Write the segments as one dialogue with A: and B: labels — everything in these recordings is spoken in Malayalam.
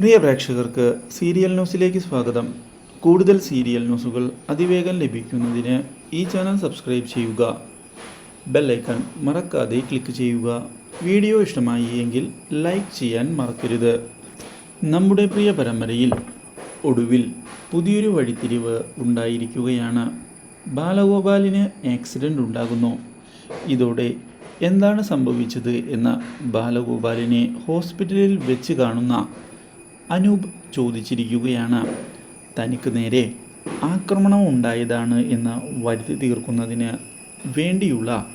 A: പ്രിയ പ്രേക്ഷകർക്ക് സീരിയൽ ന്യൂസിലേക്ക് സ്വാഗതം. കൂടുതൽ സീരിയൽ ന്യൂസുകൾ അതിവേഗം ലഭിക്കുന്നതിന് ഈ ചാനൽ സബ്സ്ക്രൈബ് ചെയ്യുക. ബെല്ലൈക്കൺ മറക്കാതെ ക്ലിക്ക് ചെയ്യുക. വീഡിയോ ഇഷ്ടമായി എങ്കിൽ ലൈക്ക് ചെയ്യാൻ മറക്കരുത്. നമ്മുടെ പ്രിയ പരമ്പരയിൽ ഒടുവിൽ പുതിയൊരു വഴിത്തിരിവ് ഉണ്ടായിരിക്കുകയാണ്. ബാലഗോപാലിന് ആക്സിഡന്റ് ഉണ്ടാകുന്നു. ഇതോടെ എന്താണ് സംഭവിച്ചത് എന്ന ബാലഗോപാലിനെ ഹോസ്പിറ്റലിൽ വെച്ച് കാണുന്ന അനൂപ് ചോദിച്ചിരിക്കുകയാണ്. തനിക്ക് നേരെ ആക്രമണം ഉണ്ടായതാണ് എന്ന് വരുത്തി തീർക്കുന്നതിന് വേണ്ടിയുള്ള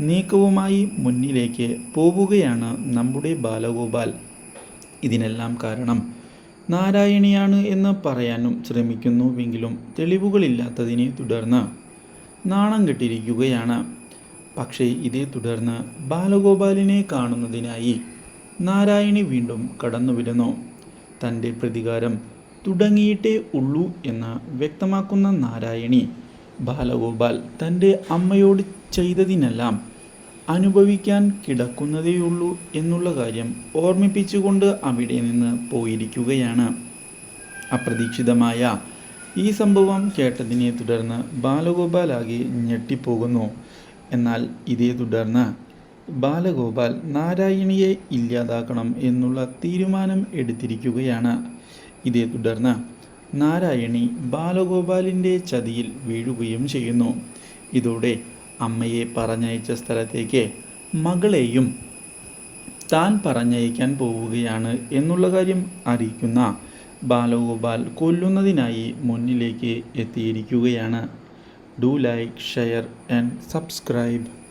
A: നീക്കവുമായി മുന്നിലേക്ക് പോവുകയാണ് നമ്മുടെ ബാലഗോപാൽ. ഇതിനെല്ലാം കാരണം നാരായണിയാണ് എന്ന് പറയാനും ശ്രമിക്കുന്നുവെങ്കിലും തെളിവുകളില്ലാത്തതിനെ തുടർന്ന് നാണം കെട്ടിരിക്കുകയാണ്. പക്ഷേ ഇതേ തുടർന്ന് ബാലഗോപാലിനെ കാണുന്നതിനായി നാരായണി വീണ്ടും കടന്നു വരുന്നു തന്റെ പ്രതികാരം തുടങ്ങിയിട്ടേ ഉള്ളൂ എന്ന് വ്യക്തമാക്കുന്ന നാരായണി ബാലഗോപാൽ തന്റെ അമ്മയോട് ചെയ്തതിനെല്ലാം അനുഭവിക്കാൻ കിടക്കുന്നതേയുള്ളൂ എന്നുള്ള കാര്യം ഓർമ്മിപ്പിച്ചുകൊണ്ട് അവിടെ നിന്ന് പോയിരിക്കുകയാണ്. അപ്രതീക്ഷിതമായ ഈ സംഭവം കേട്ടതിനെ തുടർന്ന് ബാലഗോപാലാകെ ഞെട്ടിപ്പോകുന്നു. എന്നാൽ ഇതേ തുടർന്ന് ബാലഗോപാൽ നാരായണിയെ ഇല്ലാതാക്കണം എന്നുള്ള തീരുമാനം എടുത്തിരിക്കുകയാണ്. ഇതേ തുടർന്ന് നാരായണി ബാലഗോപാലിന്റെ ചതിയിൽ വീഴുകയും ചെയ്യുന്നു. ഇതോടെ അമ്മയെ പറഞ്ഞയച്ച സ്ഥലത്തേക്ക് മകളെയും താൻ പറഞ്ഞയക്കാൻ പോവുകയാണ് എന്നുള്ള കാര്യം അറിയിക്കുന്ന ബാലഗോപാൽ കൊല്ലുന്നതിനായി മുന്നിലേക്ക് എത്തിയിരിക്കുകയാണ്. Do like share and subscribe.